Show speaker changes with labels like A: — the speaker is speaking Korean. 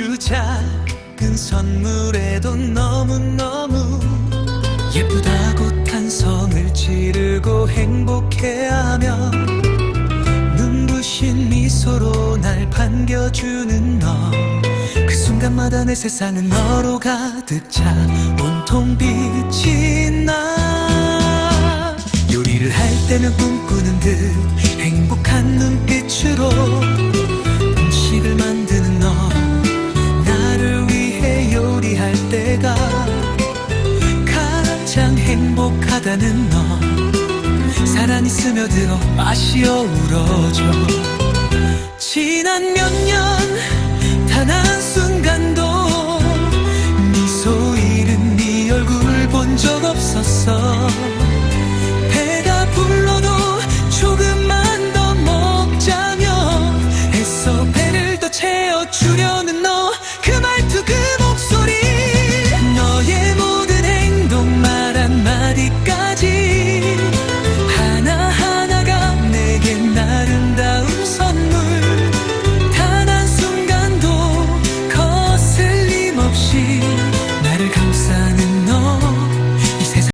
A: 아주 작은 선물에도 너무너무 예쁘다고 탄성을 지르고 행복해하며 눈부신 미소로 날 반겨주는 너. 그 순간마다 내 세상은 너로 가득 차 온통 빛이 나. 요리를 할 때면 꿈꾸는 듯 행복 행복하다는 너. 사랑이 스며들어 아쉬워 울어줘. 지난 몇 년 단 한 순간도 네 미소 잃은 네 얼굴 본 적 없었어. 배가 불러도 조금만 더 먹자며 애써 배를 더 채워주려는 너.